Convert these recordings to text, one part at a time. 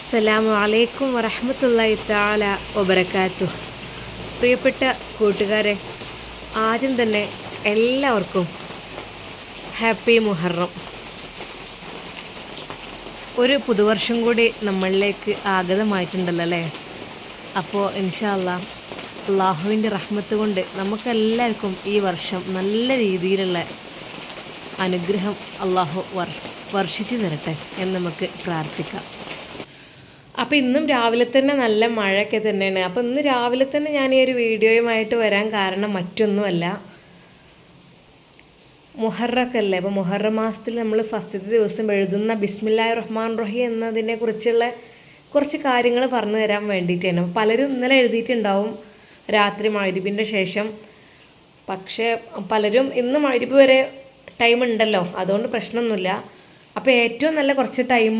അസ്സലാമു അലൈക്കും വറഹമത്തല്ലാഹി താല വബർക്കാത്തു പ്രിയപ്പെട്ട കൂട്ടുകാരെ ആദ്യം തന്നെ എല്ലാവർക്കും ഹാപ്പി മുഹറം. ഒരു പുതുവർഷം കൂടി നമ്മളിലേക്ക് ആഗതമായിട്ടുണ്ടല്ലോ അല്ലേ? അപ്പോൾ ഇൻഷാല്ല അള്ളാഹുവിന്റെ റഹ്മത്ത് കൊണ്ട് നമുക്കെല്ലാവർക്കും ഈ വർഷം നല്ല രീതിയിലുള്ള അനുഗ്രഹം അള്ളാഹു വർ വർഷിച്ചു തരട്ടെ എന്ന് നമുക്ക് പ്രാർത്ഥിക്കാം. അപ്പോൾ ഇന്നും രാവിലെ തന്നെ നല്ല മഴയൊക്കെ തന്നെയാണ്. അപ്പോൾ ഇന്ന് രാവിലെ തന്നെ ഞാൻ ഈ ഒരു വീഡിയോയുമായിട്ട് വരാൻ കാരണം മറ്റൊന്നുമല്ല. മുഹറൊക്കെ അല്ലേ അപ്പോൾ മുഹറ മാസത്തിൽ നമ്മൾ ഫസ്റ്റത്തെ ദിവസം എഴുതുന്ന ബിസ്മില്ലാഹി റഹ്മാൻ റഹി എന്നതിനെ കുറിച്ചുള്ള കുറച്ച് കാര്യങ്ങൾ പറഞ്ഞു തരാൻ വേണ്ടിയിട്ടാണ്. പലരും ഇന്നലെ എഴുതിയിട്ടുണ്ടാവും രാത്രി മഴരിപ്പിന്റെ ശേഷം. പക്ഷേ പലരും ഇന്ന് മഴരിപ്പ് വരെ ടൈം ഉണ്ടല്ലോ. അതുകൊണ്ട് പ്രശ്നമൊന്നുമില്ല. അപ്പോൾ ഏറ്റവും നല്ല കുറച്ച് ടൈം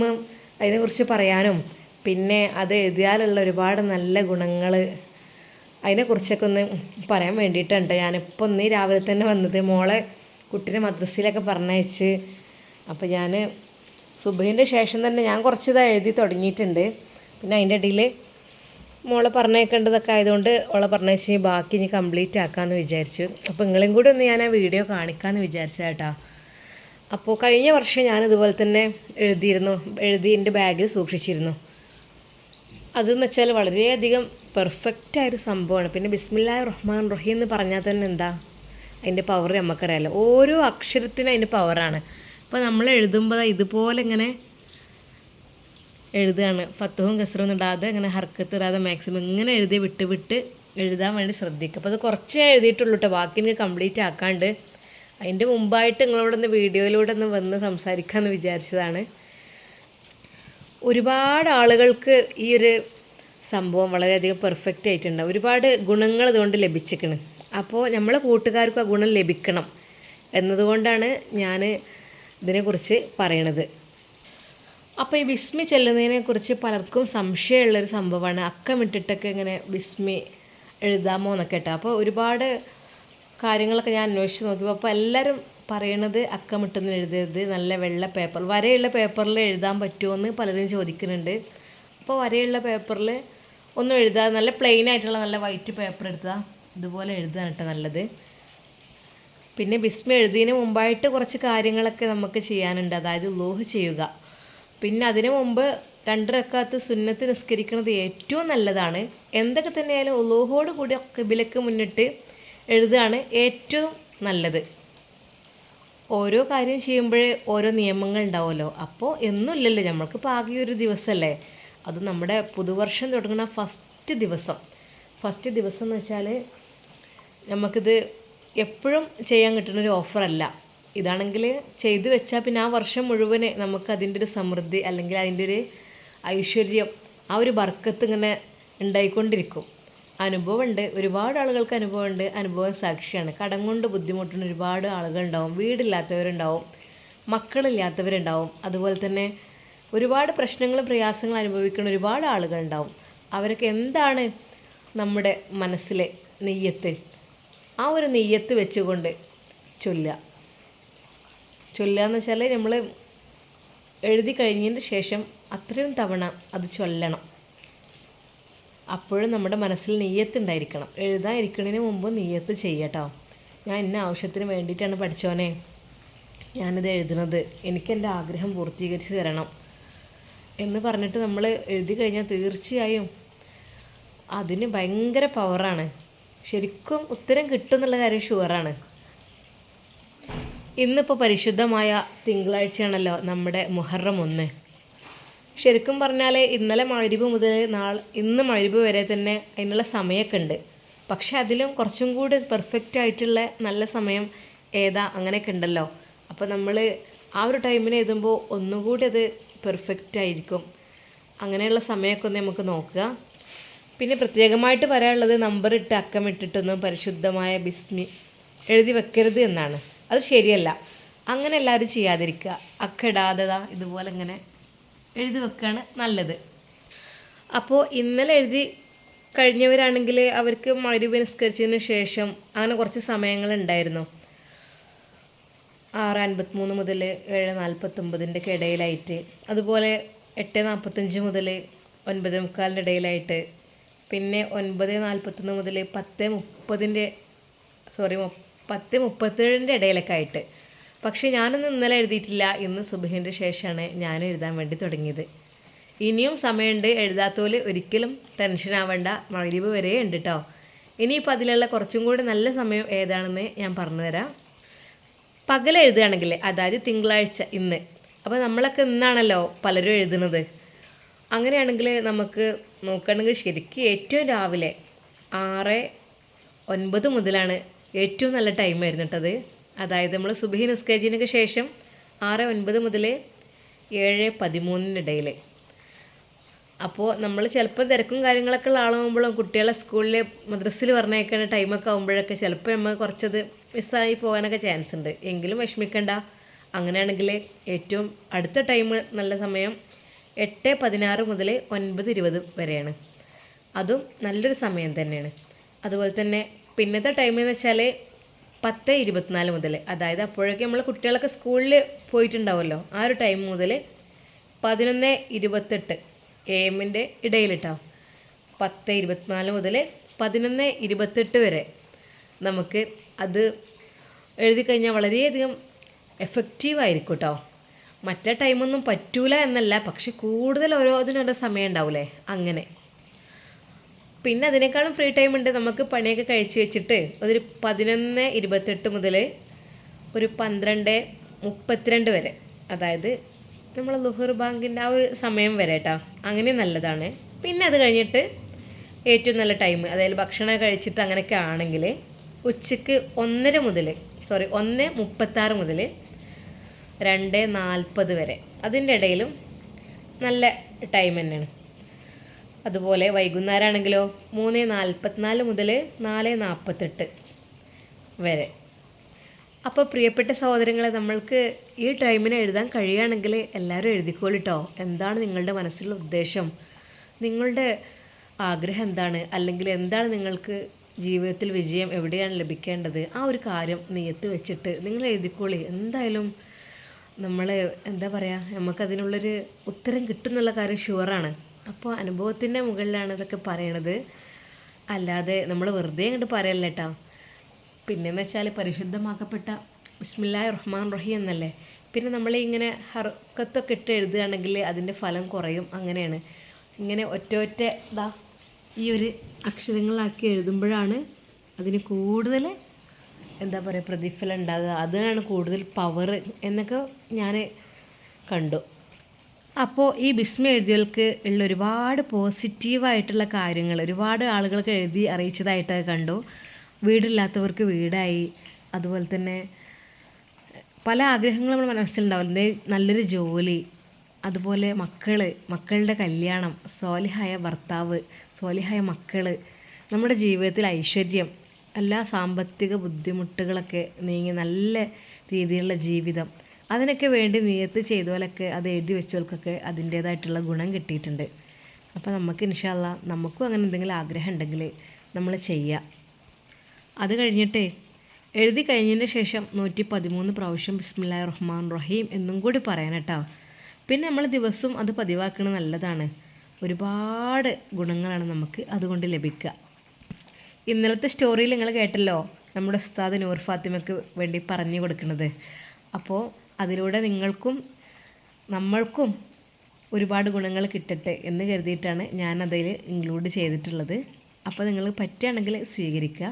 അതിനെക്കുറിച്ച് പറയാനും പിന്നെ അത് എഴുതിയാലുള്ള ഒരുപാട് നല്ല ഗുണങ്ങൾ അതിനെക്കുറിച്ചൊക്കെ ഒന്ന് പറയാൻ വേണ്ടിയിട്ടുണ്ട്. ഞാനിപ്പോൾ ഒന്ന് രാവിലെ തന്നെ വന്നത് മോളെ കുട്ടീനെ മദ്രസയിലൊക്കെ പറഞ്ഞയച്ച്. അപ്പോൾ ഞാൻ സുബഹിന്റെ ശേഷം തന്നെ ഞാൻ കുറച്ച് കുറച്ചിത് എഴുതി തുടങ്ങിയിട്ടുണ്ട്. പിന്നെ അതിന്റെ ഇടയിൽ മോളെ പറഞ്ഞേക്കേണ്ടതൊക്കെ ആയതുകൊണ്ട് ഓളെ പറഞ്ഞയച്ച് ബാക്കി ഇനി കംപ്ലീറ്റ് ആക്കാമെന്ന് വിചാരിച്ചു. അപ്പോൾ നിങ്ങളെയും കൂടി ഒന്ന് ഞാൻ ആ വീഡിയോ കാണിക്കാമെന്ന് വിചാരിച്ചു കേട്ടോ. അപ്പോൾ കഴിഞ്ഞ വർഷം ഞാൻ ഇതുപോലെ തന്നെ എഴുതിയിരുന്നു. എഴുതി എന്റെ ബാഗിൽ സൂക്ഷിച്ചിരുന്നു. അതെന്ന് വെച്ചാൽ വളരെയധികം പെർഫെക്റ്റ് ആയൊരു സംഭവമാണ്. പിന്നെ ബിസ്മില്ലാഹി റഹ്മാൻ റഹീം എന്ന് പറഞ്ഞാൽ തന്നെ എന്താ? അതിന്റെ പവർ നമുക്കറിയാമല്ലോ ഓരോ അക്ഷരത്തിനും അതിന്റെ പവറാണ് അപ്പോൾ നമ്മൾ എഴുതുമ്പോൾ ഇതുപോലെ ഇങ്ങനെ എഴുതുകയാണ്. ഫത്തുഹും കസറും ഇടാതെ അങ്ങനെ ഹർക്കത്ത് ഇടാതെ മാക്സിമം ഇങ്ങനെ എഴുതി വിട്ട് വിട്ട് എഴുതാൻ വേണ്ടി ശ്രദ്ധിക്കുക. അപ്പോൾ അത് കുറച്ചേ എഴുതിയിട്ടുള്ളൂ കേട്ടോ ബാക്കി എനിക്ക് കംപ്ലീറ്റ് ആക്കാണ്ട്. അതിന്റെ മുമ്പായിട്ട് നിങ്ങളോടൊന്ന് വീഡിയോയിലൂടെ ഒന്ന് വന്ന് സംസാരിക്കാമെന്ന് വിചാരിച്ചതാണ്. ഒരുപാട് ആളുകൾക്ക് ഈ ഒരു സംഭവം വളരെയധികം പെർഫെക്റ്റ് ആയിട്ടുണ്ട്. ഒരുപാട് ഗുണങ്ങൾ ഇതുകൊണ്ട് ലഭിച്ചിരിക്കണ്. അപ്പോൾ നമ്മളെ കൂട്ടുകാർക്കും ആ ഗുണം ലഭിക്കണം എന്നതുകൊണ്ടാണ് ഞാൻ ഇതിനെക്കുറിച്ച് പറയണത്. അപ്പോൾ ഈ വിസ്മി ചെല്ലുന്നതിനെക്കുറിച്ച് പലർക്കും സംശയമുള്ളൊരു സംഭവമാണ്. അക്കമിട്ടിട്ടൊക്കെ ഇങ്ങനെ വിസ്മി എഴുതാമോ എന്നൊക്കെ കേട്ടോ. അപ്പോൾ ഒരുപാട് കാര്യങ്ങളൊക്കെ ഞാൻ അന്വേഷിച്ച് നോക്കിയപ്പോൾ അപ്പോൾ എല്ലാവരും പറയണത് അക്കമിട്ടൊന്നും എഴുതരുത്. നല്ല വെള്ള പേപ്പർ. വരയുള്ള പേപ്പറിൽ എഴുതാൻ പറ്റുമോ എന്ന് പലരും ചോദിക്കുന്നുണ്ട്. അപ്പോൾ വരയുള്ള പേപ്പറിൽ ഒന്നും എഴുതാതെ നല്ല പ്ലെയിൻ ആയിട്ടുള്ള നല്ല വൈറ്റ് പേപ്പർ എടുത്താൽ ഇതുപോലെ എഴുതാൻ കേട്ടോ നല്ലത്. പിന്നെ ബിസ്മി എഴുതിയതിന് മുമ്പായിട്ട് കുറച്ച് കാര്യങ്ങളൊക്കെ നമുക്ക് ചെയ്യാനുണ്ട്. അതായത് ലോഹ് ചെയ്യുക. പിന്നെ അതിനു മുമ്പ് രണ്ട് റക്കാത്ത് സുന്നത്ത് നിസ്കരിക്കുന്നത് ഏറ്റവും നല്ലതാണ്. എന്തൊക്കെ തന്നെയായാലും ഉലോഹോട് കൂടി ഒക്കെ വിലക്ക് മുന്നിട്ട് എഴുതുകയാണ് ഏറ്റവും നല്ലത്. ഓരോ കാര്യം ചെയ്യുമ്പോഴേ ഓരോ നിയമങ്ങൾ ഉണ്ടാവുമല്ലോ. അപ്പോൾ എന്നുമില്ലല്ലോ നമ്മൾക്കിപ്പോൾ ആകെ ഒരു ദിവസമല്ലേ അത് നമ്മുടെ പുതുവർഷം തുടങ്ങുന്ന ഫസ്റ്റ് ദിവസം. ഫസ്റ്റ് ദിവസം എന്ന് വെച്ചാൽ നമുക്കിത് എപ്പോഴും ചെയ്യാൻ കിട്ടുന്ന ഒരു ഓഫറല്ല ഇതാണെങ്കിൽ ചെയ്തു വെച്ചാൽ പിന്നെ ആ വർഷം മുഴുവൻ നമുക്ക് അതിന്റെ ഒരു സമൃദ്ധി അല്ലെങ്കിൽ അതിന്റെ ഒരു ഐശ്വര്യം ആ ഒരു ബർക്കത്ത് ഇങ്ങനെ ഉണ്ടായിക്കൊണ്ടിരിക്കും. അനുഭവമുണ്ട്. ഒരുപാട് ആളുകൾക്ക് അനുഭവമുണ്ട്. അനുഭവ സാക്ഷിയാണ്. കടം കൊണ്ട് ബുദ്ധിമുട്ടുന്ന ഒരുപാട് ആളുകളുണ്ടാവും. വീടില്ലാത്തവരുണ്ടാവും. മക്കളില്ലാത്തവരുണ്ടാവും. അതുപോലെ തന്നെ ഒരുപാട് പ്രശ്നങ്ങളും പ്രയാസങ്ങളും അനുഭവിക്കുന്ന ഒരുപാട് ആളുകളുണ്ടാവും. അവരൊക്കെ എന്താണ് നമ്മുടെ മനസ്സിലെ നെയ്യത്ത്? ആ ഒരു നെയ്യത്ത് വെച്ചുകൊണ്ട് ചൊല്ലുക. ചൊല്ലുക എന്ന് വെച്ചാൽ നമ്മൾ എഴുതി കഴിഞ്ഞതിന് ശേഷം അത്രയും തവണ അത് ചൊല്ലണം. അപ്പോഴും നമ്മുടെ മനസ്സിൽ നെയ്യത്തുണ്ടായിരിക്കണം എഴുതാൻ ഇരിക്കുന്നതിന് മുമ്പ് നെയ്യത്ത് ചെയ്യട്ടോ. ഞാൻ ഇന്ന ആവശ്യത്തിന് വേണ്ടിയിട്ടാണ് പഠിച്ചോനെ. ഞാനിത് എഴുതുന്നത് എനിക്കെന്റെ ആഗ്രഹം പൂർത്തീകരിച്ച് തരണം എന്ന് പറഞ്ഞിട്ട് നമ്മൾ എഴുതി കഴിഞ്ഞാൽ തീർച്ചയായും അതിന് ഭയങ്കര പവറാണ് ശരിക്കും ഉത്തരം കിട്ടും എന്നുള്ള കാര്യം ഷുവറാണ് ഇന്നിപ്പോൾ പരിശുദ്ധമായ തിങ്കളാഴ്ചയാണല്ലോ നമ്മുടെ മുഹറം ഒന്ന്. ശരിക്കും പറഞ്ഞാൽ ഇന്നലെ മഴരിവ് മുതൽ നാൾ ഇന്ന് മഴരിവ് വരെ തന്നെ അതിനുള്ള സമയമൊക്കെ ഉണ്ട്. പക്ഷെ അതിലും കുറച്ചും കൂടി പെർഫെക്റ്റ് ആയിട്ടുള്ള നല്ല സമയം ഏതാ അങ്ങനെയൊക്കെ ഉണ്ടല്ലോ. അപ്പോൾ നമ്മൾ ആ ഒരു ടൈമിന് എഴുതുമ്പോൾ ഒന്നുകൂടി അത് പെർഫെക്റ്റ് ആയിരിക്കും. അങ്ങനെയുള്ള സമയമൊക്കെ ഒന്ന് നമുക്ക് നോക്കുക. പിന്നെ പ്രത്യേകമായിട്ട് പറയാനുള്ളത് നമ്പർ ഇട്ട് അക്കം ഇട്ടിട്ടൊന്നും പരിശുദ്ധമായ ബിസ്മി എഴുതി വെക്കരുത് എന്നാണ്. അത് ശരിയല്ല. അങ്ങനെ എല്ലാവരും ചെയ്യാതിരിക്കുക. അക്കിടാതെതാ ഇതുപോലെ ഇങ്ങനെ എഴുതി വെക്കുകയാണ് നല്ലത്. അപ്പോൾ ഇന്നലെ എഴുതി കഴിഞ്ഞവരാണെങ്കിൽ അവർക്ക് മരുവ് നിസ്കരിച്ചതിന് ശേഷം അങ്ങനെ കുറച്ച് സമയങ്ങളുണ്ടായിരുന്നു. ആറ് അൻപത്തിമൂന്ന് മുതൽ ഏഴ് നാൽപ്പത്തൊമ്പതിന്റെ ഇടയിലായിട്ട് അതുപോലെ എട്ട് നാൽപ്പത്തഞ്ച് മുതൽ ഒൻപത് മുക്കാലിന്റെ ഇടയിലായിട്ട് പിന്നെ ഒൻപത് നാൽപ്പത്തൊന്ന് മുതൽ പത്ത് മുപ്പതിന്റെ സോറി പത്ത് മുപ്പത്തേഴിന്റെ ഇടയിലൊക്കെ ആയിട്ട്. പക്ഷേ ഞാനൊന്നും ഇന്നലെ എഴുതിയിട്ടില്ല ഇന്ന് സുബഹിന്റെ ശേഷമാണ് ഞാൻ എഴുതാൻ വേണ്ടി തുടങ്ങിയത്. ഇനിയും സമയമുണ്ട് എഴുതാത്തോൽ ഒരിക്കലും ടെൻഷൻ ആവേണ്ട. മഴരീവ് വരെ ഉണ്ട് കേട്ടോ ഇനിയിപ്പോൾ അതിലുള്ള കുറച്ചും കൂടി നല്ല സമയം ഏതാണെന്ന് ഞാൻ പറഞ്ഞുതരാം. പകൽ എഴുതുകയാണെങ്കിൽ അതായത് തിങ്കളാഴ്ച ഇന്ന്. അപ്പോൾ നമ്മളൊക്കെ ഇന്നാണല്ലോ പലരും എഴുതുന്നത്. അങ്ങനെയാണെങ്കിൽ നമുക്ക് നോക്കുകയാണെങ്കിൽ ശരിക്കും ഏറ്റവും രാവിലെ ആറ് ഒൻപത് മുതലാണ് ഏറ്റവും നല്ല ടൈം ആയിരുന്നു അതായത് നമ്മൾ സുബഹി നിസ്കരിച്ചതിനൊക്കെ ശേഷം ആറ് ഒൻപത് മുതൽ ഏഴ് പതിമൂന്നിനിടയിൽ അപ്പോൾ നമ്മൾ ചിലപ്പോൾ തിരക്കും കാര്യങ്ങളൊക്കെ ഉള്ള ആളാകുമ്പോഴും കുട്ടികളെ സ്കൂളിൽ മദ്രസ്സിൽ പറഞ്ഞേക്കുന്ന ടൈമൊക്കെ ആകുമ്പോഴൊക്കെ ചിലപ്പോൾ നമ്മൾ കുറച്ചത് മിസ്സായി പോകാനൊക്കെ ചാൻസ് ഉണ്ട്. എങ്കിലും വിഷമിക്കണ്ട. അങ്ങനെയാണെങ്കിൽ ഏറ്റവും അടുത്ത ടൈം നല്ല സമയം എട്ട് പതിനാറ് മുതൽ ഒൻപത് ഇരുപത് വരെയാണ്. അതും നല്ലൊരു സമയം തന്നെയാണ്. അതുപോലെ തന്നെ പിന്നത്തെ ടൈം എന്ന് വെച്ചാൽ പത്ത് ഇരുപത്തിനാല് മുതൽ അതായത് അപ്പോഴൊക്കെ നമ്മൾ കുട്ടികളൊക്കെ സ്കൂളിൽ പോയിട്ടുണ്ടാവുമല്ലോ ആ ഒരു ടൈം മുതൽ പതിനൊന്ന് ഇരുപത്തെട്ട് എ എമ്മിന്റെ ഇടയിലിട്ടോ. പത്ത് ഇരുപത്തിനാല് മുതൽ പതിനൊന്ന് ഇരുപത്തെട്ട് വരെ നമുക്ക് അത് എഴുതി കഴിഞ്ഞാൽ വളരെയധികം എഫക്റ്റീവായിരിക്കും കേട്ടോ മറ്റേ ടൈമൊന്നും പറ്റൂല എന്നല്ല പക്ഷെ കൂടുതൽ ഓരോ അതിനോരോ സമയം ഉണ്ടാവില്ലേ അങ്ങനെ. പിന്നെ അതിനേക്കാളും ഫ്രീ ടൈം ഉണ്ട് നമുക്ക് പണിയൊക്കെ കഴിച്ചു വെച്ചിട്ട് അതൊരു പതിനൊന്ന് ഇരുപത്തെട്ട് മുതൽ ഒരു പന്ത്രണ്ട് മുപ്പത്തിരണ്ട് വരെ. അതായത് നമ്മൾ ലുഹർ ബാങ്കിന്റെ ആ ഒരു സമയം വരെ കേട്ടോ അങ്ങനെ നല്ലതാണ്. പിന്നെ അത് കഴിഞ്ഞിട്ട് ഏറ്റവും നല്ല ടൈം അതായത് ഭക്ഷണം കഴിച്ചിട്ട് അങ്ങനെയൊക്കെ ആണെങ്കിൽ ഉച്ചയ്ക്ക് ഒന്നര മുതൽ സോറി ഒന്ന് മുപ്പത്താറ് മുതൽ രണ്ട് നാൽപ്പത് വരെ. അതിന്റെ ഇടയിലും നല്ല ടൈം തന്നെയാണ്. അതുപോലെ വൈകുന്നേരം ആണെങ്കിലോ മൂന്ന് നാൽപ്പത്തിനാല് മുതൽ നാല് നാൽപ്പത്തെട്ട് വരെ. അപ്പോൾ പ്രിയപ്പെട്ട സഹോദരങ്ങളെ നമ്മൾക്ക് ഈ ടൈമിന് എഴുതാൻ കഴിയുകയാണെങ്കിൽ എല്ലാവരും എഴുതിക്കോളിട്ടോ. എന്താണ് നിങ്ങളുടെ മനസ്സിലുള്ള ഉദ്ദേശം? നിങ്ങളുടെ ആഗ്രഹം എന്താണ്? അല്ലെങ്കിൽ എന്താണ് നിങ്ങൾക്ക് ജീവിതത്തിൽ വിജയം എവിടെയാണ് ലഭിക്കേണ്ടത്? ആ ഒരു കാര്യം നെയ്യത്ത് വെച്ചിട്ട് നിങ്ങൾ എഴുതിക്കോളി. എന്തായാലും നമ്മൾ എന്താ പറയുക നമുക്കതിനുള്ളൊരു ഉത്തരം കിട്ടും എന്നുള്ള കാര്യം ഷുവറാണ് അപ്പോൾ അനുഭവത്തിന്റെ മുകളിലാണ് ഇതൊക്കെ പറയണത്. അല്ലാതെ നമ്മൾ വെറുതെ അങ്ങോട്ട് പറയല്ല കേട്ടോ പിന്നെന്ന് വെച്ചാൽ പരിശുദ്ധമാക്കപ്പെട്ട ബിസ്മില്ലാ റഹ്മാൻ റഹീം എന്നല്ലേ. പിന്നെ നമ്മൾ ഇങ്ങനെ ഹർക്കത്തൊക്കെ ഇട്ട് എഴുതുകയാണെങ്കിൽ അതിന്റെ ഫലം കുറയും അങ്ങനെയാണ്. ഇങ്ങനെ ഒറ്റ ഒറ്റ ഇതാ ഈ ഒരു അക്ഷരങ്ങളാക്കി എഴുതുമ്പോഴാണ് അതിന് കൂടുതൽ എന്താ പറയുക പ്രതിഫലം ഉണ്ടാകുക അതിനാണ് കൂടുതൽ പവർ എന്നൊക്കെ ഞാൻ കണ്ടു. അപ്പോൾ ഈ ബിസ്മ എഴുതിയവർക്ക് ഉള്ള ഒരുപാട് പോസിറ്റീവായിട്ടുള്ള കാര്യങ്ങൾ ഒരുപാട് ആളുകൾക്ക് എഴുതി അറിയിച്ചതായിട്ട് കണ്ടു. വീടില്ലാത്തവർക്ക് വീടായി. അതുപോലെ തന്നെ പല ആഗ്രഹങ്ങളും നമ്മുടെ മനസ്സിലുണ്ടാവും നല്ലൊരു ജോലി അതുപോലെ മക്കൾ മക്കളുടെ കല്യാണം സോലിഹായ ഭർത്താവ് സോലിഹായ മക്കൾ നമ്മുടെ ജീവിതത്തിൽ ഐശ്വര്യം എല്ലാ സാമ്പത്തിക ബുദ്ധിമുട്ടുകളൊക്കെ നീങ്ങി നല്ല രീതിയിലുള്ള ജീവിതം. അതിനൊക്കെ വേണ്ടി നിയത്ത് ചെയ്തോലൊക്കെ അത് എഴുതി വെച്ചവർക്കൊക്കെ അതിന്റേതായിട്ടുള്ള ഗുണം കിട്ടിയിട്ടുണ്ട്. അപ്പോൾ നമുക്ക് ഇൻഷാല്ല നമുക്കും അങ്ങനെ എന്തെങ്കിലും ആഗ്രഹം ഉണ്ടെങ്കിൽ നമ്മൾ ചെയ്യുക അത് കഴിഞ്ഞിട്ട് എഴുതി കഴിഞ്ഞതിന് ശേഷം നൂറ്റി പതിമൂന്ന് പ്രാവശ്യം ബിസ്മില്ലാ റഹ്മാൻ റഹീം എന്നും കൂടി പറയാൻ കേട്ടോ. പിന്നെ നമ്മൾ ദിവസവും അത് പതിവാക്കുന്നത് നല്ലതാണ്. ഒരുപാട് ഗുണങ്ങളാണ് നമുക്ക് അതുകൊണ്ട് ലഭിക്കുക ഇന്നലത്തെ സ്റ്റോറിയിൽ നിങ്ങൾ കേട്ടല്ലോ നമ്മുടെ ഉസ്താദ് നൂർ ഫാത്തിമയ്ക്ക് വേണ്ടി പറഞ്ഞു കൊടുക്കുന്നത് അപ്പോൾ അതിലൂടെ നിങ്ങൾക്കും നമ്മൾക്കും ഒരുപാട് ഗുണങ്ങൾ കിട്ടട്ടെ എന്ന് കരുതിയിട്ടാണ് ഞാൻ അതിൽ ഇൻക്ലൂഡ് ചെയ്തിട്ടുള്ളത്. അപ്പോൾ നിങ്ങൾ പറ്റുകയാണെങ്കിൽ സ്വീകരിക്കുക.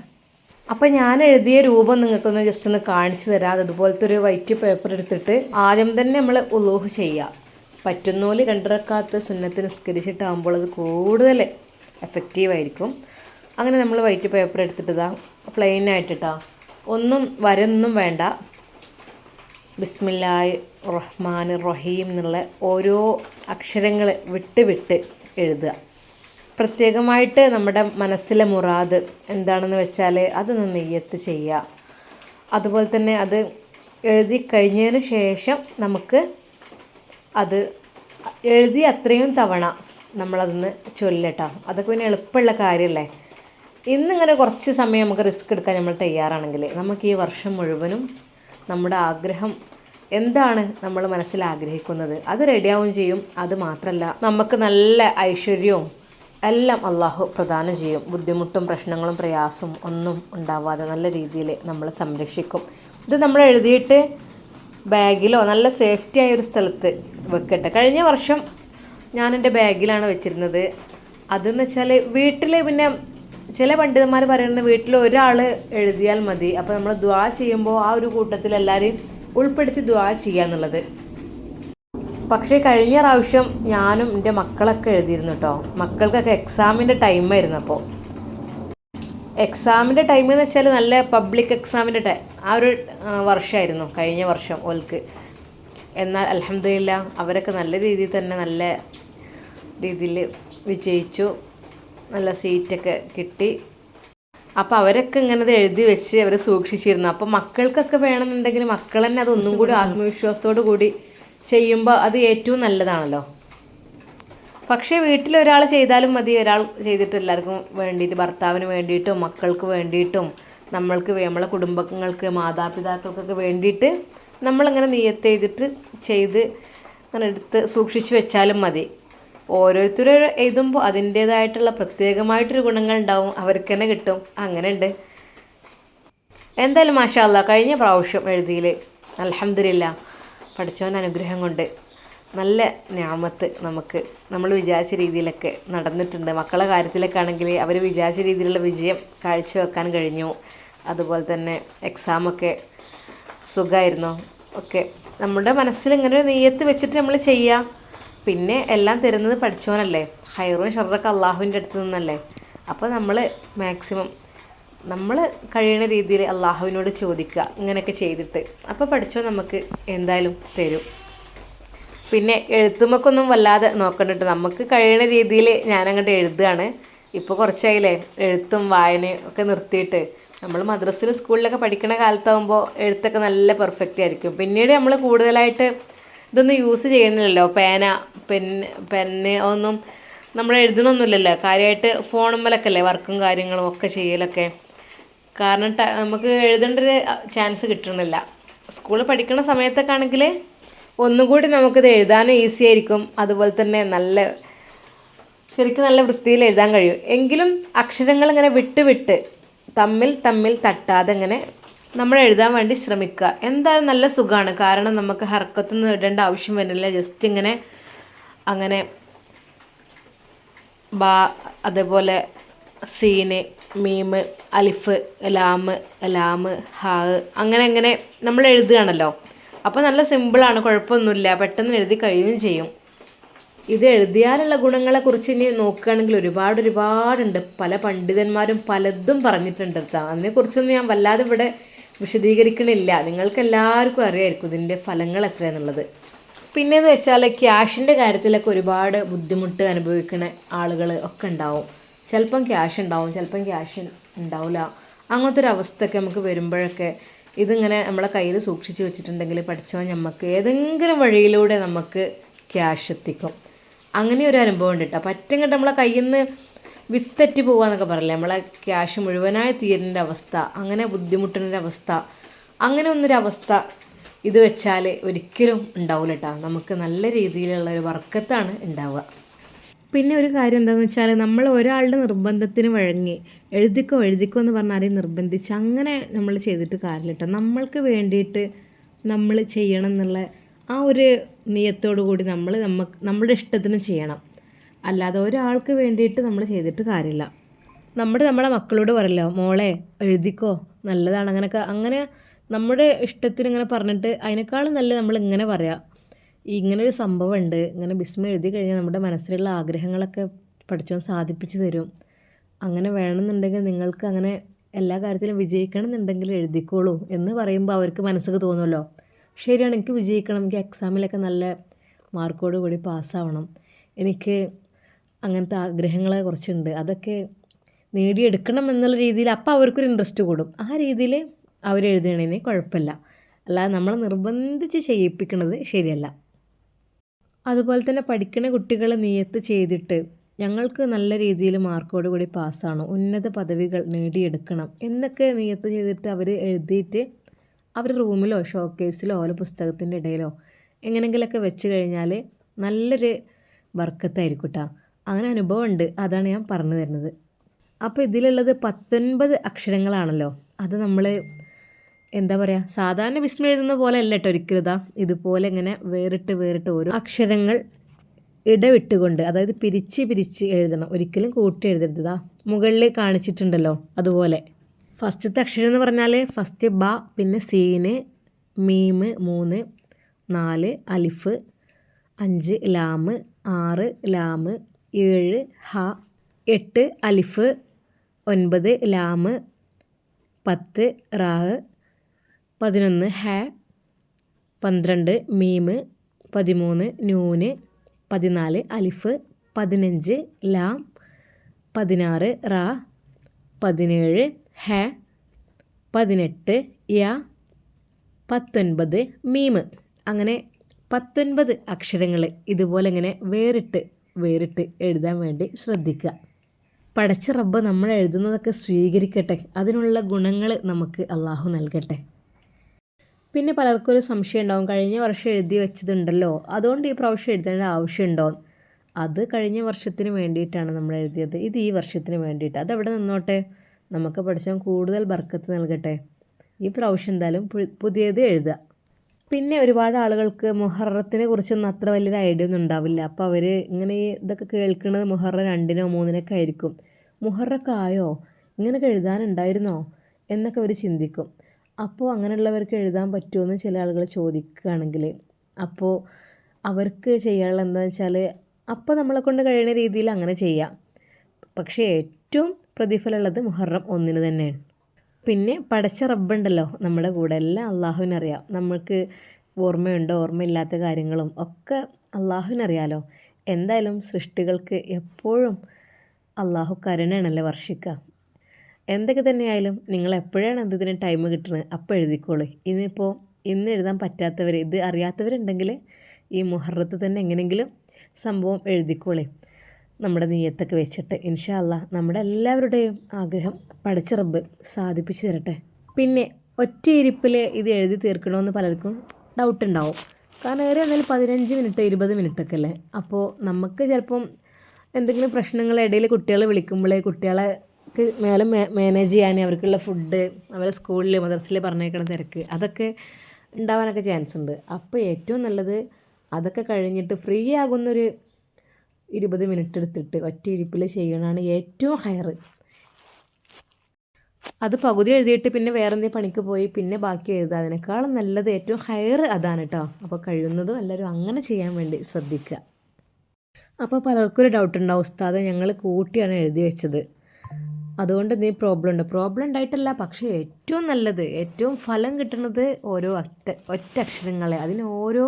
അപ്പോൾ ഞാൻ എഴുതിയ രൂപം നിങ്ങൾക്കൊന്ന് ജസ്റ്റ് ഒന്ന് കാണിച്ചു തരാം. അത് അതുപോലത്തെ ഒരു വൈറ്റ് പേപ്പർ എടുത്തിട്ട് ആദ്യം തന്നെ നമ്മൾ ഉലൂഹ് ചെയ്യുക. പറ്റുന്നോൽ രണ്ടിറക്കാത്ത സുന്നത്ത് നിസ്കരിച്ചിട്ടാകുമ്പോൾ അത് കൂടുതൽ എഫക്റ്റീവായിരിക്കും അങ്ങനെ നമ്മൾ വൈറ്റ് പേപ്പർ എടുത്തിട്ട് ഇതാ പ്ലെയിൻ ആയിട്ടിട്ടാ. ഒന്നും വരൊന്നും വേണ്ട. ബിസ്മില്ലായ് റഹ്മാൻ റഹീം എന്നുള്ള ഓരോ അക്ഷരങ്ങൾ വിട്ട് വിട്ട് എഴുതുക. പ്രത്യേകമായിട്ട് നമ്മുടെ മനസ്സിലെ മുറാദ് എന്താണെന്ന് വെച്ചാൽ അതൊന്ന് നെയ്യത്ത് ചെയ്യുക. അതുപോലെ തന്നെ അത് എഴുതി കഴിഞ്ഞതിന് ശേഷം നമുക്ക് അത് എഴുതി അത്രയും തവണ നമ്മളതൊന്ന് ചൊല്ലട്ടോ അതൊക്കെ പിന്നെ എളുപ്പമുള്ള കാര്യമല്ലേ? ഇന്നിങ്ങനെ കുറച്ച് സമയം നമുക്ക് റിസ്ക് എടുക്കാൻ നമ്മൾ തയ്യാറാണെങ്കിൽ നമുക്ക് ഈ വർഷം മുഴുവനും നമ്മുടെ ആഗ്രഹം എന്താണ് നമ്മൾ മനസ്സിൽ ആഗ്രഹിക്കുന്നത്? അത് റെഡിയാവും ചെയ്യും. അത് മാത്രമല്ല നമുക്ക് നല്ല ഐശ്വര്യവും എല്ലാം അള്ളാഹു പ്രദാനം ചെയ്യും. ബുദ്ധിമുട്ടും പ്രശ്നങ്ങളും പ്രയാസവും ഒന്നും ഉണ്ടാവാതെ നല്ല രീതിയിൽ നമ്മൾ സംരക്ഷിക്കും. ഇത് നമ്മൾ എഴുതിയിട്ട് ബാഗിലോ നല്ല സേഫ്റ്റി ആയ ഒരു സ്ഥലത്ത് വെക്കട്ടെ. കഴിഞ്ഞ വർഷം ഞാൻ എന്റെ ബാഗിലാണ് വെച്ചിരുന്നത്. അതെന്ന് വെച്ചാൽ വീട്ടിൽ പിന്നെ ചില പണ്ഡിതന്മാർ പറയുന്നത് വീട്ടിൽ ഒരാൾ എഴുതിയാൽ മതി. അപ്പോൾ നമ്മൾ ദ്വാ ചെയ്യുമ്പോൾ ആ ഒരു കൂട്ടത്തിൽ എല്ലാവരെയും ഉൾപ്പെടുത്തി ദ്വാ ചെയ്യുക എന്നുള്ളത്. പക്ഷേ കഴിഞ്ഞ പ്രാവശ്യം ഞാനും എന്റെ മക്കളൊക്കെ എഴുതിയിരുന്നു കേട്ടോ മക്കൾക്കൊക്കെ എക്സാമിന്റെ ടൈമായിരുന്നു അപ്പോൾ എക്സാമിന്റെ ടൈം എന്ന് വെച്ചാൽ നല്ല പബ്ലിക് എക്സാമിന്റെ ടൈം ആ ഒരു വർഷമായിരുന്നു കഴിഞ്ഞ വർഷം ഓൽക്ക്. എന്നാൽ അലഹമില്ല അവരൊക്കെ നല്ല രീതിയിൽ തന്നെ നല്ല രീതിയിൽ വിജയിച്ചു. നല്ല സീറ്റൊക്കെ കിട്ടി. അപ്പോൾ അവരൊക്കെ ഇങ്ങനെ അത് എഴുതി വെച്ച് അവർ സൂക്ഷിച്ചിരുന്നു. അപ്പോൾ മക്കൾക്കൊക്കെ വേണമെന്നുണ്ടെങ്കിൽ മക്കൾ തന്നെ അതൊന്നും കൂടി ആത്മവിശ്വാസത്തോടു കൂടി ചെയ്യുമ്പോൾ അത് ഏറ്റവും നല്ലതാണല്ലോ. പക്ഷേ വീട്ടിൽ ഒരാൾ ചെയ്താലും മതി. ഒരാൾ ചെയ്തിട്ട് എല്ലാവർക്കും വേണ്ടിയിട്ട് ഭർത്താവിന് വേണ്ടിയിട്ടും മക്കൾക്ക് വേണ്ടിയിട്ടും നമ്മൾക്ക് നമ്മളെ കുടുംബങ്ങൾക്ക് മാതാപിതാക്കൾക്കൊക്കെ വേണ്ടിയിട്ട് നമ്മളിങ്ങനെ നിയത്ത് ചെയ്തിട്ട് ചെയ്ത് അങ്ങനെ എടുത്ത് സൂക്ഷിച്ച് വെച്ചാലും മതി. ഓരോരുത്തർ എഴുതുമ്പോൾ അതിന്റേതായിട്ടുള്ള പ്രത്യേകമായിട്ടൊരു ഗുണങ്ങൾ ഉണ്ടാവും അവർക്ക് തന്നെ കിട്ടും. അങ്ങനെ ഉണ്ട് എന്തായാലും മാഷാല്ല കഴിഞ്ഞ പ്രാവശ്യം എഴുതിയിൽ അലഹമില്ല പഠിച്ചവൻ അനുഗ്രഹം കൊണ്ട് നല്ല ഞാമത്ത് നമുക്ക് നമ്മൾ വിചാരിച്ച രീതിയിലൊക്കെ നടന്നിട്ടുണ്ട്. മക്കളെ കാര്യത്തിലൊക്കെ ആണെങ്കിൽ അവർ വിചാരിച്ച രീതിയിലുള്ള വിജയം കാഴ്ചവെക്കാൻ കഴിഞ്ഞു. അതുപോലെ തന്നെ എക്സാമൊക്കെ സുഖമായിരുന്നു ഒക്കെ നമ്മുടെ മനസ്സിൽ ഇങ്ങനെ ഒരു നെയ്യത്ത് വെച്ചിട്ട് നമ്മൾ ചെയ്യുക പിന്നെ എല്ലാം തരുന്നത് പഠിച്ചവനല്ലേ? ഹൈറും ഷറൊക്കെ അള്ളാഹുവിന്റെ അടുത്ത് നിന്നല്ലേ? അപ്പോൾ നമ്മൾ മാക്സിമം നമ്മൾ കഴിയുന്ന രീതിയിൽ അള്ളാഹുവിനോട് ചോദിക്കുക ഇങ്ങനെയൊക്കെ ചെയ്തിട്ട്. അപ്പോൾ പഠിച്ചോ നമുക്ക് എന്തായാലും തരും. പിന്നെ എഴുത്തുമൊക്കൊന്നും വല്ലാതെ നോക്കണ്ടിട്ട് നമുക്ക് കഴിയുന്ന രീതിയിൽ ഞാനങ്ങോട്ട് എഴുതുകയാണ്. ഇപ്പോൾ കുറച്ചായില്ലേ? എഴുത്തും വായനയും ഒക്കെ നിർത്തിയിട്ട്. നമ്മൾ മദ്രസിലും സ്കൂളിലൊക്കെ പഠിക്കുന്ന കാലത്താകുമ്പോൾ എഴുത്തൊക്കെ നല്ല പെർഫെക്റ്റ് ആയിരിക്കും. പിന്നീട് നമ്മൾ കൂടുതലായിട്ട് ഇതൊന്നും യൂസ് ചെയ്യണില്ലല്ലോ പേന പെന്ന് പെന്ന് ഒന്നും നമ്മൾ എഴുതണമൊന്നുമില്ലല്ലോ കാര്യമായിട്ട് ഫോണുമ്മലൊക്കെ അല്ലേ വർക്കും കാര്യങ്ങളും ഒക്കെ ചെയ്യലൊക്കെ. കാരണം നമുക്ക് എഴുതേണ്ട ഒരു ചാൻസ് കിട്ടണില്ല. സ്കൂളിൽ പഠിക്കുന്ന സമയത്തൊക്കെ ആണെങ്കിൽ ഒന്നും കൂടി നമുക്കിത് എഴുതാനും ഈസി ആയിരിക്കും. അതുപോലെ തന്നെ നല്ല ശരിക്കും നല്ല വൃത്തിയിൽ എഴുതാൻ കഴിയും. എങ്കിലും അക്ഷരങ്ങൾ ഇങ്ങനെ വിട്ട് വിട്ട് തമ്മിൽ തമ്മിൽ തട്ടാതെ ഇങ്ങനെ നമ്മൾ എഴുതാൻ വേണ്ടി ശ്രമിക്കുക. എന്തായാലും നല്ല സുഖമാണ് കാരണം നമുക്ക് ഹർക്കത്തൊന്നും ഇടേണ്ട ആവശ്യം വരുന്നില്ല ജസ്റ്റ് ഇങ്ങനെ അങ്ങനെ ബാ അതേപോലെ സീന് മീമ് അലിഫ് ലാമ് ലാമ് ഹാ അങ്ങനെ അങ്ങനെ നമ്മൾ എഴുതുകയാണല്ലോ. അപ്പോൾ നല്ല സിമ്പിളാണ്. കുഴപ്പമൊന്നുമില്ല. പെട്ടെന്ന് എഴുതി കഴിയുകയും ചെയ്യും. ഇത് എഴുതിയാലുള്ള ഗുണങ്ങളെക്കുറിച്ച് ഇനി നോക്കുകയാണെങ്കിൽ ഒരുപാട് ഒരുപാടുണ്ട്. പല പണ്ഡിതന്മാരും പലതും പറഞ്ഞിട്ടുണ്ട് കേട്ടോ. അതിനെക്കുറിച്ചൊന്നും ഞാൻ വല്ലാതെ ഇവിടെ വിശദീകരിക്കണില്ല. നിങ്ങൾക്ക് എല്ലാവർക്കും അറിയായിരിക്കും ഇതിന്റെ ഫലങ്ങൾ എത്രയാണെന്നുള്ളത് പിന്നെയെന്ന് വെച്ചാൽ ക്യാഷിന്റെ കാര്യത്തിലൊക്കെ ഒരുപാട് ബുദ്ധിമുട്ട് അനുഭവിക്കുന്ന ആളുകൾ ഒക്കെ ഉണ്ടാവും. ചിലപ്പം ക്യാഷ് ഉണ്ടാവും ചിലപ്പം ക്യാഷ് ഉണ്ടാവില്ല അങ്ങനത്തെ ഒരു അവസ്ഥയൊക്കെ നമുക്ക് വരുമ്പോഴൊക്കെ ഇതിങ്ങനെ നമ്മളെ കയ്യിൽ സൂക്ഷിച്ച് വെച്ചിട്ടുണ്ടെങ്കിൽ പഠിച്ചോ നമുക്ക് ഏതെങ്കിലും വഴിയിലൂടെ നമുക്ക് ക്യാഷ് എത്തിക്കും. അങ്ങനെ ഒരു അനുഭവം ഉണ്ട് കേട്ടോ പറ്റും കേട്ടോ നമ്മളെ കയ്യിൽ നിന്ന് വിത്തെറ്റി പോകാന്നൊക്കെ പറയില്ലേ? നമ്മളെ ക്യാഷ് മുഴുവനായി തീരേണ്ട അവസ്ഥ അങ്ങനെ ബുദ്ധിമുട്ടുന്ന അവസ്ഥ അങ്ങനെ ഒന്നൊരവസ്ഥ ഇത് വെച്ചാൽ ഒരിക്കലും ഉണ്ടാവില്ല കേട്ടോ നമുക്ക് നല്ല രീതിയിലുള്ള ഒരു വർക്കത്താണ് ഉണ്ടാവുക. പിന്നെ ഒരു കാര്യം എന്താണെന്ന് വെച്ചാൽ നമ്മൾ ഒരാളുടെ നിർബന്ധത്തിന് വഴങ്ങി എഴുതിക്കോ എഴുതിക്കോ എന്ന് പറഞ്ഞാൽ ആരെയും നിർബന്ധിച്ച് അങ്ങനെ നമ്മൾ ചെയ്തിട്ട് കാര്യമില്ല കേട്ടോ നമ്മൾക്ക് വേണ്ടിയിട്ട് നമ്മൾ ചെയ്യണം എന്നുള്ള ആ ഒരു നിയത്തോടു കൂടി നമ്മൾ നമുക്ക് നമ്മുടെ ഇഷ്ടത്തിന് ചെയ്യണം. അല്ലാതെ ഒരാൾക്ക് വേണ്ടിയിട്ട് നമ്മൾ ചെയ്തിട്ട് കാര്യമില്ല. നമ്മൾ നമ്മളെ മക്കളോട് പറയല്ലോ മോളെ എഴുതിക്കോ നല്ലതാണ്. അങ്ങനെയൊക്കെ അങ്ങനെ നമ്മുടെ ഇഷ്ടത്തിന് ഇങ്ങനെ പറഞ്ഞിട്ട് അതിനേക്കാളും നല്ല നമ്മൾ ഇങ്ങനെ പറയാം. ഇങ്ങനൊരു ഒരു സംഭവം ഉണ്ട് ഇങ്ങനെ ബിസ്മ എഴുതി കഴിഞ്ഞാൽ നമ്മുടെ മനസ്സിലുള്ള ആഗ്രഹങ്ങളൊക്കെ പഠിച്ചോൻ സാധിപ്പിച്ച് തരും. അങ്ങനെ വേണമെന്നുണ്ടെങ്കിൽ നിങ്ങൾക്ക് അങ്ങനെ എല്ലാ കാര്യത്തിലും വിജയിക്കണം എന്നുണ്ടെങ്കിൽ എഴുതിക്കോളൂ എന്ന് പറയുമ്പോൾ അവർക്ക് മനസ്സിൽ തോന്നുമല്ലോ. ശരിയാണ് എനിക്ക് വിജയിക്കണം എനിക്ക് എക്സാമിലൊക്കെ നല്ല മാർക്കോട് കൂടി പാസ്സാവണം എനിക്ക് അങ്ങനത്തെ ആഗ്രഹങ്ങൾ കുറച്ചുണ്ട്. അതൊക്കെ നേടിയെടുക്കണം എന്നുള്ള രീതിയിൽ അപ്പോൾ അവർക്കൊരു ഇൻട്രസ്റ്റ് കൂടും. ആ രീതിയിൽ അവരെഴുതണതിന് കുഴപ്പമില്ല. അല്ലാതെ നമ്മൾ നിർബന്ധിച്ച് ചെയ്യിപ്പിക്കുന്നത് ശരിയല്ല. അതുപോലെ തന്നെ പഠിക്കുന്ന കുട്ടികൾ നിയത്ത് ചെയ്തിട്ട് ഞങ്ങൾക്ക് നല്ല രീതിയിൽ മാർക്കോട് കൂടി പാസ്സാണ് ഉന്നത പദവികൾ നേടിയെടുക്കണം എന്നൊക്കെ നിയത്ത് ചെയ്തിട്ട് അവർ എഴുതിയിട്ട് അവർ റൂമിലോ ഷോക്കേസിലോ ഓരോ പുസ്തകത്തിന്റെ ഇടയിലോ എങ്ങനെങ്കിലൊക്കെ വെച്ച് കഴിഞ്ഞാൽ നല്ലൊരു വർക്കത്തായിരിക്കും കേട്ടോ അങ്ങനെ അനുഭവം ഉണ്ട് അതാണ് ഞാൻ പറഞ്ഞു തരുന്നത്. അപ്പോൾ ഇതിലുള്ളത് പത്തൊൻപത് അക്ഷരങ്ങളാണല്ലോ. അത് നമ്മൾ എന്താ പറയുക സാധാരണ വിസ്മ എഴുതുന്ന പോലെ അല്ല കേട്ടോ ഒരിക്കലും ഇതാ. ഇതുപോലെ ഇങ്ങനെ വേറിട്ട് വേറിട്ട് ഓരോ അക്ഷരങ്ങൾ ഇടവിട്ടുകൊണ്ട് അതായത് പിരിച്ച് പിരിച്ച് എഴുതണം. ഒരിക്കലും കൂട്ടി എഴുതരുത് മുകളിൽ കാണിച്ചിട്ടുണ്ടല്ലോ അതുപോലെ. ഫസ്റ്റത്തെ അക്ഷരം എന്ന് പറഞ്ഞാൽ ഫസ്റ്റ് ബ പിന്നെ സീന് മീമ് മൂന്ന് നാല് അലിഫ് അഞ്ച് ലാമ് ആറ് ലാമ് ഏഴ് ഹ എട്ട് അലിഫ് ഒൻപത് ലാമ് പത്ത് റാ പതിനൊന്ന് ഹ പന്ത്രണ്ട് മീമ് പതിമൂന്ന് നൂന് പതിനാല് അലിഫ് പതിനഞ്ച് ലാം പതിനാറ് റാ പതിനേഴ് ഹ പതിനെട്ട് യ പത്തൊൻപത് മീമ് അങ്ങനെ പത്തൊൻപത് അക്ഷരങ്ങൾ ഇതുപോലെ ഇങ്ങനെ വേറിട്ട് വേറിട്ട് എഴുതാൻ വേണ്ടി ശ്രദ്ധിക്കുക. പടച്ച റബ്ബ് നമ്മൾ എഴുതുന്നതൊക്കെ സ്വീകരിക്കട്ടെ. അതിനുള്ള ഗുണങ്ങൾ നമുക്ക് അള്ളാഹു നൽകട്ടെ. പിന്നെ പലർക്കും ഒരു സംശയം ഉണ്ടാവും. കഴിഞ്ഞ വർഷം എഴുതി വെച്ചതുണ്ടല്ലോ. അതുകൊണ്ട് ഈ പ്രാവശ്യം എഴുതേണ്ട ആവശ്യമുണ്ടോ? അത് കഴിഞ്ഞ വർഷത്തിന് വേണ്ടിയിട്ടാണ് നമ്മൾ എഴുതിയത്. ഇത് ഈ വർഷത്തിന് വേണ്ടിയിട്ട്. അതവിടെ നിന്നോട്ടെ? നമുക്ക് പഠിച്ചാൽ കൂടുതൽ ബർക്കത്ത് നൽകട്ടെ. ഈ പ്രാവശ്യം എന്തായാലും പുതിയത് എഴുതുക. പിന്നെ ഒരുപാട് ആളുകൾക്ക് മുഹറത്തിനെ കുറിച്ചൊന്നും അത്ര വലിയൊരു ഐഡിയ ഒന്നും ഉണ്ടാവില്ല. അപ്പോൾ അവർ ഇങ്ങനെ ഇതൊക്കെ കേൾക്കുന്നത് മുഹറ രണ്ടിനോ മൂന്നിനൊക്കെ ആയിരിക്കും. മുഹറൊക്കെ ആയോ? ഇങ്ങനെയൊക്കെ എഴുതാനുണ്ടായിരുന്നോ എന്നൊക്കെ അവർ ചിന്തിക്കും. അപ്പോൾ അങ്ങനെയുള്ളവർക്ക് എഴുതാൻ പറ്റുമോ എന്ന് ചില ആളുകൾ ചോദിക്കുകയാണെങ്കിൽ അപ്പോൾ അവർക്ക് ചെയ്യാനുള്ള എന്താണെന്ന് വെച്ചാൽ അപ്പോൾ നമ്മളെ കൊണ്ട് കഴിയുന്ന രീതിയിൽ അങ്ങനെ ചെയ്യാം. പക്ഷേ ഏറ്റവും പ്രതിഫലമുള്ളത് മുഹറം ഒന്നിന് തന്നെയാണ്. പിന്നെ പടച്ച റബ്ബുണ്ടല്ലോ നമ്മുടെ കൂടെ. എല്ലാം അള്ളാഹുവിനറിയാം. നമ്മൾക്ക് ഓർമ്മയുണ്ടോ? ഓർമ്മയില്ലാത്ത കാര്യങ്ങളും ഒക്കെ അള്ളാഹുവിനറിയാലോ? എന്തായാലും സൃഷ്ടികൾക്ക് എപ്പോഴും അള്ളാഹു കരുണയാണല്ലേ വർഷിക്കുക. എന്തൊക്കെ തന്നെയായാലും നിങ്ങൾ എപ്പോഴാണ് എന്ത് ഇതിന് ടൈം കിട്ടുന്നത് അപ്പോൾ എഴുതിക്കോളൂ. ഇനിയിപ്പോൾ ഇന്ന് എഴുതാൻ പറ്റാത്തവർ ഇത് അറിയാത്തവരുണ്ടെങ്കിൽ ഈ മുഹറത്ത് തന്നെ എങ്ങനെയെങ്കിലും സംഭവം എഴുതിക്കോളേ. നമ്മുടെ നീയത്തൊക്കെ വെച്ചിട്ട് ഇൻഷാല്ല നമ്മുടെ എല്ലാവരുടെയും ആഗ്രഹം പഠിച്ച റബ്ബ് സാധിപ്പിച്ചു തരട്ടെ. പിന്നെ ഒറ്റയിരിപ്പിൽ ഇത് എഴുതി തീർക്കണമെന്ന് പലർക്കും ഡൗട്ട് ഉണ്ടാവും. കാരണം ഏറെ എന്നാൽ പതിനഞ്ച് മിനിറ്റ് ഇരുപത് മിനിറ്റ് ഒക്കെ അല്ലേ? അപ്പോൾ നമുക്ക് ചിലപ്പം എന്തെങ്കിലും പ്രശ്നങ്ങൾ ഇടയിൽ കുട്ടികളെ വിളിക്കുമ്പോഴേ കുട്ടികളെ മേലെ മാനേജ് ചെയ്യാൻ അവർക്കുള്ള ഫുഡ് അവരെ സ്കൂളിൽ മദർസിൽ പറഞ്ഞേക്കണ തിരക്ക് അതൊക്കെ ഉണ്ടാവാനൊക്കെ ചാൻസ് ഉണ്ട്. അപ്പോൾ ഏറ്റവും നല്ലത് അതൊക്കെ കഴിഞ്ഞിട്ട് ഫ്രീ ആകുന്നൊരു ഇരുപത് മിനിറ്റ് എടുത്തിട്ട് ഒറ്റ ഇരിപ്പിൽ ചെയ്യണതാണ് ഏറ്റവും ഹയർ അത് പകുതി എഴുതിയിട്ട് പിന്നെ വേറെ എന്തെങ്കിലും പണിക്ക് പോയി പിന്നെ ബാക്കി എഴുതുക. അതിനേക്കാളും നല്ലത് ഏറ്റവും ഹയർ അതാണ് കേട്ടോ അപ്പോൾ കഴിയുന്നതും എല്ലാവരും അങ്ങനെ ചെയ്യാൻ വേണ്ടി ശ്രദ്ധിക്കുക. അപ്പോൾ പലർക്കും ഒരു ഡൗട്ട് ഉണ്ടാവും ഉസ്താദ് ഞങ്ങൾ കൂട്ടിയാണ് എഴുതി വെച്ചത്. അതുകൊണ്ട് എന്തെങ്കിലും പ്രോബ്ലം ഉണ്ട്? പ്രോബ്ലം ഉണ്ടായിട്ടല്ല പക്ഷേ ഏറ്റവും നല്ലത് ഏറ്റവും ഫലം കിട്ടുന്നത് ഓരോ അറ്റ ഒറ്റ അക്ഷരങ്ങളെ അതിന് ഓരോ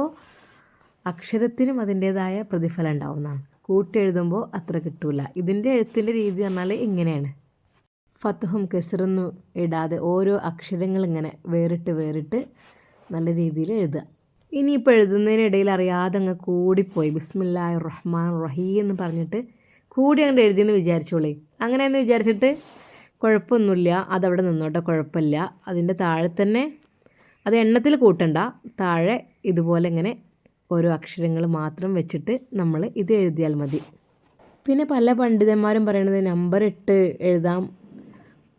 അക്ഷരത്തിനും അതിന്റേതായ പ്രതിഫലം ഉണ്ടാവുന്നതാണ്. കൂട്ടി എഴുതുമ്പോൾ അത്ര കിട്ടൂല. ഇതിന്റെ എഴുത്തിന്റെ രീതി പറഞ്ഞാൽ ഇങ്ങനെയാണ്. ഫത്തഹും കെസറൊന്നും ഇടാതെ ഓരോ അക്ഷരങ്ങൾ ഇങ്ങനെ വേറിട്ട് വേറിട്ട് നല്ല രീതിയിൽ എഴുതുക. ഇനിയിപ്പോൾ എഴുതുന്നതിനിടയിൽ അറിയാതെ അങ്ങ് കൂടിപ്പോയി. ബിസ്മില്ലാഹി റഹ്മാൻ റഹീം എന്ന് പറഞ്ഞിട്ട് കൂടി അങ്ങോട്ട് എഴുതിയെന്ന് വിചാരിച്ചോളേ. അങ്ങനെയെന്ന് വിചാരിച്ചിട്ട് കുഴപ്പമൊന്നുമില്ല. അതവിടെ നിന്നോട്ടെ കുഴപ്പമില്ല. അതിന്റെ താഴെ തന്നെ അത് എണ്ണത്തിൽ കൂട്ടണ്ട. താഴെ ഇതുപോലെ ഇങ്ങനെ ഓരോ അക്ഷരങ്ങൾ മാത്രം വെച്ചിട്ട് നമ്മൾ ഇത് എഴുതിയാൽ മതി. പിന്നെ പല പണ്ഡിതന്മാരും പറയണത് നമ്പർ ഇട്ട് എഴുതാൻ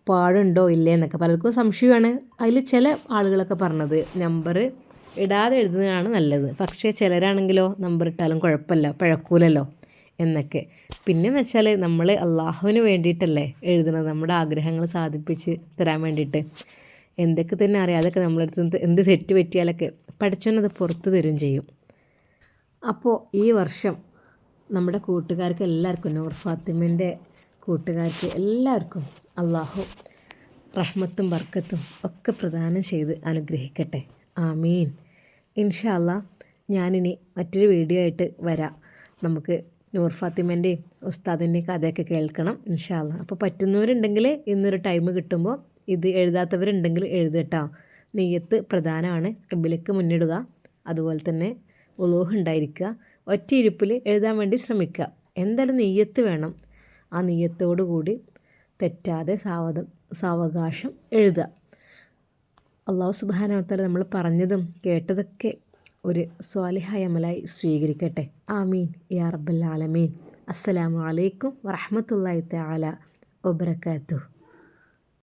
പാടുണ്ടോ ഇല്ലേ എന്നൊക്കെ. പലർക്കും സംശയമാണ്. അതിൽ ചില ആളുകളൊക്കെ പറഞ്ഞത് നമ്പർ ഇടാതെ എഴുതുന്നതാണ് നല്ലത്. പക്ഷേ ചിലരാണെങ്കിലോ നമ്പർ ഇട്ടാലും കുഴപ്പമില്ല പഴക്കൂലല്ലോ എന്നൊക്കെ. പിന്നെന്ന് വെച്ചാൽ നമ്മൾ അള്ളാഹുവിന് വേണ്ടിയിട്ടല്ലേ എഴുതുന്നത്. നമ്മുടെ ആഗ്രഹങ്ങൾ സാധിപ്പിച്ച് തരാൻ വേണ്ടിയിട്ട്. എന്തൊക്കെ തന്നെ അറിയാതൊക്കെ നമ്മളടുത്ത് എന്ത് തെറ്റ് പറ്റിയാലൊക്കെ പഠിച്ചവനത് പുറത്തു തരും ചെയ്യും. അപ്പോൾ ഈ വർഷം നമ്മുടെ കൂട്ടുകാർക്ക് എല്ലാവർക്കും നൂർ ഫാത്തിമിന്റെ കൂട്ടുകാർക്ക് എല്ലാവർക്കും അള്ളാഹു റഹ്മത്തും ബർക്കത്തും ഒക്കെ പ്രദാനം ചെയ്ത് അനുഗ്രഹിക്കട്ടെ. ആമീൻ. ഇൻഷാ അല്ലാ ഞാനിനി മറ്റൊരു വീഡിയോ ആയിട്ട് വരാം. നമുക്ക് നൂർ ഫാത്തിമന്റെയും ഉസ്താദിന്റെയും കഥയൊക്കെ കേൾക്കണം ഇൻഷാ അല്ലാ അപ്പോൾ പറ്റുന്നവരുണ്ടെങ്കിൽ ഇന്നൊരു ടൈം കിട്ടുമ്പോൾ ഇത് എഴുതാത്തവരുണ്ടെങ്കിൽ എഴുതട്ടോ. നെയ്യത്ത് പ്രധാനമാണ്. കബിലേക്ക് മുന്നിടുക. അതുപോലെ തന്നെ ഉലോഹ് ഉണ്ടായിരിക്കുക. ഒറ്റ ഇരുപ്പിൽ എഴുതാൻ വേണ്ടി ശ്രമിക്കുക. എന്തായാലും നെയ്യത്ത് വേണം. ആ നെയ്യത്തോടു കൂടി തെറ്റാതെ സാവധ സാവകാശം എഴുതുക. അള്ളാഹു സുബാനവത്താല നമ്മൾ പറഞ്ഞതും കേട്ടതൊക്കെ ഒരു സ്വാലിഹായ അമലായി സ്വീകരിക്കട്ടെ. ആമീൻ. യാ റബ്ബൽ ആലമീൻ. അസ്സലാമു അലൈക്കും വറഹമത്തല്ലാഹി തആല വബറകാതുഹു.